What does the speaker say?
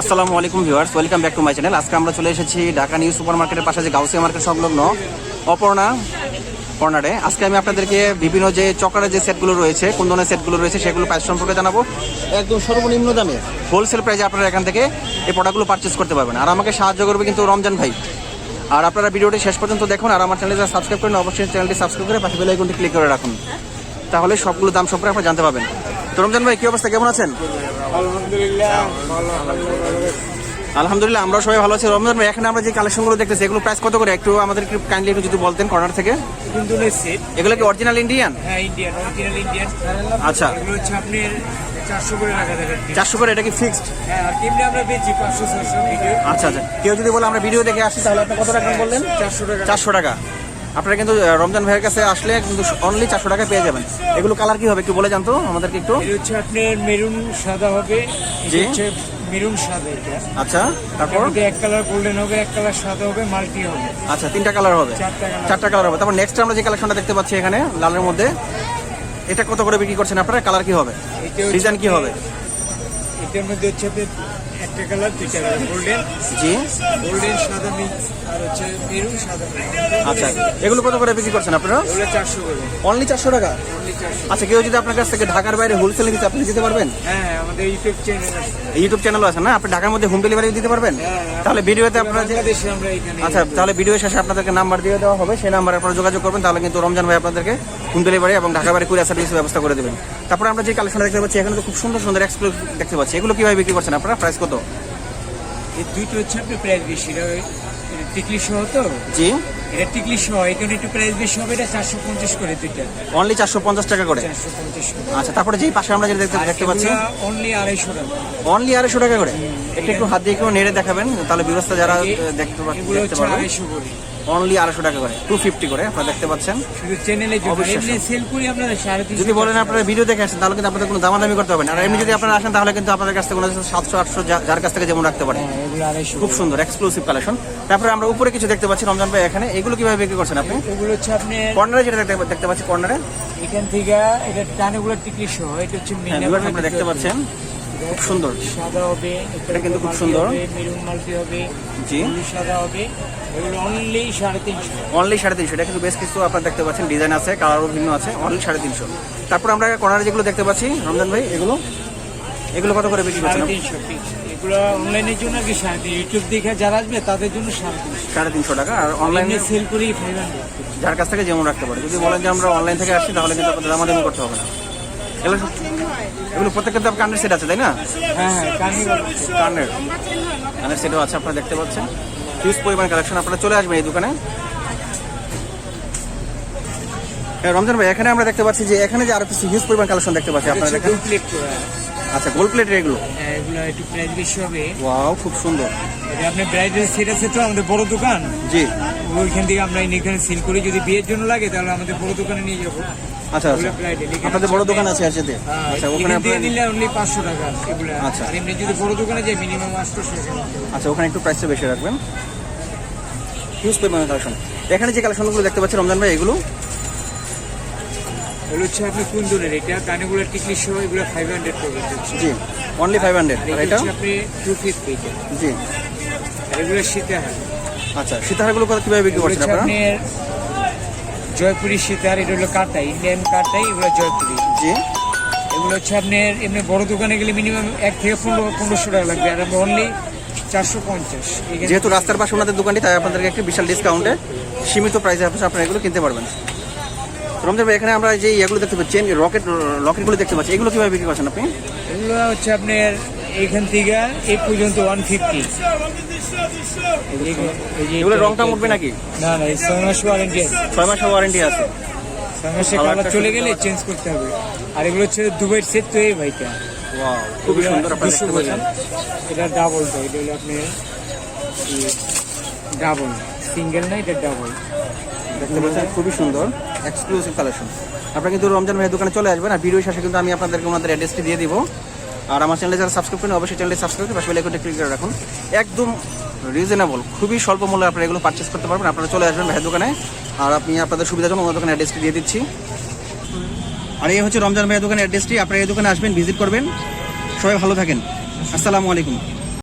আসসালামু আলাইকুম viewers welcome back to my channel. আজকে আমরা চলে এসেছি ঢাকা নিউ সুপার মার্কেটের পাশে যে গাউসিয়া মার্কেট সংলগ্ন অপর্ণা কর্নারে। আজকে আমি আপনাদেরকে বিভিন্ন যে চকারের যে সেটগুলো রয়েছে কোন ধরনের সেটগুলো রয়েছে সেগুলো প্রাইস সম্পর্কে জানাব। একদম সর্বনিম্ন দামে। হোলসেল প্রাইসে আপনারা এখান থেকে এই প্রোডাক্টগুলো পারচেস করতে পারবেন। আর আমাকে সাহায্য করবে কিন্তু রমজান ভাই। আর আপনারা ভিডিওটি শেষ পর্যন্ত দেখুন আর আমার চ্যানেলটি সাবস্ক্রাইব করেন অবশ্যই চ্যানেলটি সাবস্ক্রাইব করে পাশে বেল আইকনটি ক্লিক করে রাখুন। তাহলে সবগুলো দাম সম্পর্কে আপনারা জানতে পারবেন। তো রমজান ভাই কি অবস্থা? কেমন আছেন? আলহামদুলিল্লাহ আলহামদুলিল্লাহ আমরা সবাই ভালো আছি। রমজান ভাই এখানে আমরা যে কালেকশনগুলো দেখতেছি এগুলো প্রাইস কত করে? একটু আমাদের কাইন্ডলি একটু যদি বলতেন কর্নার থেকে। এগুলো কি অরিজিনাল ইন্ডিয়ান হ্যাঁ ইন্ডিয়ান অরিজিনাল ইন্ডিয়ান আচ্ছা। এগুলো হচ্ছে আপনার চারশো করে এটা কি ফিক্সড হ্যাঁ আচ্ছা আচ্ছা। কেউ যদি বলে আমরা ভিডিও দেখে আসি তাহলে আপনি কত টাকা বললেন? চারশো টাকা। চারশো টাকা। আপনারা কিন্তু রমজান ভাইয়ের কাছে আসলে কিন্তু অনলি চারশো টাকা পেয়ে যাবেন। এগুলো কালার কি হবে একটু বলে জানতো আমাদেরকে একটু? হচ্ছে আপনার মেরুন সাদা হবে জি। মেরুন সাদা এটা। আচ্ছা তারপর? এক কালার গোল্ডেন হবে এক কালার সাদা হবে মাল্টি হবে। আচ্ছা তিনটা কালার হবে। চারটা কালার হবে। তারপর নেক্সট আমরা যে কালেকশনটা দেখতে পাচ্ছি এখানে লালের মধ্যে এটা কত করে বিক্রি করছেন আপনারা? কালার কি হবে? ডিজাইন কি হবে? এটার মধ্যে হচ্ছে একটা কালার দুইটা কালার গোল্ডেন জি। গোল্ডেন সাদা মিক্স আর হচ্ছে মেরুন সাদা আচ্ছা এগুলো কত করে বিক্রি করছেন আপনারা? এগুলো চারশো করে। অনলি চারশো টাকা? আচ্ছা কেউ যদি আপনার কাছ থেকে ঢাকার বাইরে হোলসেলে দিতে আপনি দিতে পারবেন? হ্যাঁ হ্যাঁ, আমাদের ইউটিউব চ্যানেল আছে। ইউটিউব চ্যানেলও আছে না? আপনি ঢাকার মধ্যে হোম ডেলিভারি দিতে পারবেন? হ্যাঁ, তাহলে ভিডিওতে আপনারা যে আচ্ছা তাহলে ভিডিও শেষে আপনাদেরকে নাম্বার দিয়ে দেওয়া হবে। সেই নাম্বারে আপনারা যোগাযোগ করবেন তাহলে কিন্তু রমজান ভাই আপনাদেরকে হোম ডেলিভারি এবং ঢাকা বাড়ি কুরিয়ার সার্ভিস ব্যবস্থা করে দেবেন। তারপরে আমরা যে কালেকশন দেখতে পাচ্ছি এখানে তো খুব সুন্দর সুন্দর এক্সক্লুসিভ দেখতে পাচ্ছি। এগুলো কীভাবে বিক্রি করছেন আপনারা? প্রাইস কত? এই দুইটা হচ্ছে আপনার প্রাইস বেশি। টিকলি সহ তো? জি। এটা টিকলি সহ এখানে একটু প্রাইস বেশি হবে এটা চারশো পঞ্চাশ করে দুইটা। অনলি চারশো পঞ্চাশ টাকা করে? চারশো পঞ্চাশ করে। আচ্ছা তারপরে যেই পাশে আমরা যেটা দেখতে দেখতে পাচ্ছি। অনলি আড়াইশো টাকা। অনলি আড়াইশো টাকা করে? একটু একটু হাত দিয়ে কেউ নেড়ে দেখাবেন তাহলে ব্যবস্থা যারা দেখতে পা- এগুলো দেখতে হচ্ছে পারবেন। আড়াইশো করে। অনলি আড়াইশো টাকা করে টু ফিফটি করে আপনারা দেখতে পাচ্ছেন। যদি বলেন আপনারা ভিডিও দেখে আসেন তাহলে কিন্তু আপনাদের কোনো দামাদামি করতে হবে না। আর এমনি যদি আপনারা আসেন তাহলে কিন্তু আপনাদের কাছ থেকে কোনো সাতশো আটশো যার কাছ থেকে যেমন রাখতে পারেন। হ্যাঁ, খুব সুন্দর এক্সক্লুসিভ কালেকশন তারপরে আমরা উপরে কিছু দেখতে পাচ্ছি রমজান ভাই এখানে। এগুলো কীভাবে বিক্রি করছেন আপনি? এগুলো হচ্ছে আপনার কর্নারে যেটা দেখতে দেখতে পাচ্ছি কর্নারে। এখান থেকে এটা টানেগুলো টিকলি সহ এটা হচ্ছে হ্যাঁ দেখতে পাচ্ছেন। খুব সুন্দর। সাদা হবে এটা কিন্তু খুব সুন্দর। মেরুন মাল্টি হবে জি। সাদা হবে এগুলো অনলি সাড়ে তিনশো। অনলি সাড়ে তিনশো। এটা কিন্তু বেশ কিছু আপনারা দেখতে পাচ্ছেন ডিজাইন আছে কালারও ভিন্ন আছে অনলি সাড়ে তিনশো। তারপর আমরা কর্নারে যেগুলো দেখতে পাচ্ছি রমজান ভাই এগুলো? এগুলো কত করে বিক্রি করছেন? এগুলো অনলাইনের জন্য কি সাড়ে তিন ইউটিউব দেখে যারা আসবে তাদের জন্য সাড়ে তিনশো। টাকা। আর অনলাইনে অনলাইনে সেল করি ফাইভ হান্ড্রেড যার কাছ থেকে যেমন রাখতে পারে। যদি বলেন যে আমরা অনলাইন থেকে আসছি তাহলে কিন্তু আপনাদের দামাদামি করতে হবে না। এগুলো এগুলো প্রত্যেকটা তো কানের সেট আছে তাই না? হ্যাঁ হ্যাঁ কানের কানের। সেটও আছে আপনারা দেখতে পাচ্ছেন। হিউজ পরিমাণ কালেকশন আপনারা চলে আসবেন এই দোকানে। হ্যাঁ, রমজান ভাই এখানে আমরা দেখতে পাচ্ছি যে এখানে যে আরও কিছু হিউজ পরিমাণ কালেকশন দেখতে পাচ্ছি আপনারা দেখেন। আচ্ছা গোল্ড প্লেট এগুলো? হ্যাঁ এগুলো একটু প্রাইস বেশি হবে। ওয়াও খুব সুন্দর। এটা আপনার ব্রাইডাল সেট আছে তো আমাদের বড় দোকান? জি। ওইখান থেকে আমরা এখানে সেল করি। যদি বিয়ের জন্য লাগে তাহলে আমাদের বড় দোকানে নিয়ে যাব। আচ্ছা আচ্ছা। আপনাদের বড় দোকান আছে হ্যাঁ, আচ্ছা ওখানে নিলে অনলি টাকা এগুলো। আচ্ছা। এমনি যদি বড় দোকানে যাই মিনিমাম টাকা। আচ্ছা ওখানে একটু প্রাইসটা বেশি রাখবেন। হিউজ কালেকশন এখানে যে কালেকশনগুলো দেখতে পাচ্ছি রমজান ভাই এগুলো? এগুলো হচ্ছে আপনি কুন্দনের এটা কানেগুলো টিকলি সহ এগুলো ফাইভ হান্ড্রেড জি অনলি ফাইভ হান্ড্রেড এটা আপনি টু ফিফটি জি। এগুলো শীতে হয় আচ্ছা সীতাহারগুলো কত কীভাবে বিক্রি করছেন আপনারা? জয়পুরি সীতার এটা হলো কাটাই ইন্ডিয়ান কাটাই এগুলো জয়পুরি। জি। এগুলো হচ্ছে আপনার এমনি বড় দোকানে গেলে মিনিমাম এক থেকে পনেরো পনেরোশো টাকা লাগবে আর আমরা অনলি চারশো পঞ্চাশ। যেহেতু রাস্তার পাশে ওনাদের দোকানটি তাই আপনাদেরকে একটি বিশাল ডিসকাউন্টে সীমিত প্রাইসে আপনারা এগুলো কিনতে পারবেন। রমজান ভাই এখানে আমরা যে এগুলো দেখতে পাচ্ছি রকেট রকেটগুলো দেখতে পাচ্ছি এগুলো কীভাবে বিক্রি করছেন আপনি? এগুলো হচ্ছে আপনার এখান থেকে এই পর্যন্ত ওয়ান ফিফটি এগুলো রংটা উঠবে নাকি? না না এই ছয় মাস ওয়ারেন্টি আছে। ছয় মাসের ওয়ারেন্টি আছে। ছয় মাসে কালার চলে গেলে চেঞ্জ করতে হবে। আর এগুলো হচ্ছে দুবাইয়ের সেট তো এই ভাইটা। খুবই সুন্দর আপনারা দেখতে পাচ্ছেন। এটা এটা হলো আপনার ডাবল সিঙ্গেল না এটা ডাবল দেখতে পাচ্ছেন খুবই সুন্দর। এক্সক্লুসিভ কালেকশন আপনারা কিন্তু রমজান ভাইয়ের দোকানে চলে আসবেন আর ভিডিও শেষে কিন্তু আমি আপনাদেরকে ওনাদের অ্যাড্রেসটি দিয়ে দিব। আর আমার চ্যানেলে যারা সাবস্ক্রাইব করেন, অবশ্যই চ্যানেলটি সাবস্ক্রাইব করে পাশে বেলাইকনটা ক্লিক করে রাখুন। একদম রিজনেবল খুবই স্বল্প মূল্যে আপনারা এগুলো পারচেস করতে পারবেন। আপনারা চলে আসবেন ভাইয়ের দোকানে। আর আপনি আপনাদের সুবিধা জন্য ওনার দোকানে অ্যাড্রেসটি দিয়ে দিচ্ছি। আর এই হচ্ছে রমজান ভাইয়ের দোকানের অ্যাড্রেসটি আপনারা এই দোকানে আসবেন ভিজিট করবেন। সবাই ভালো থাকেন। আসসালামু আলাইকুম।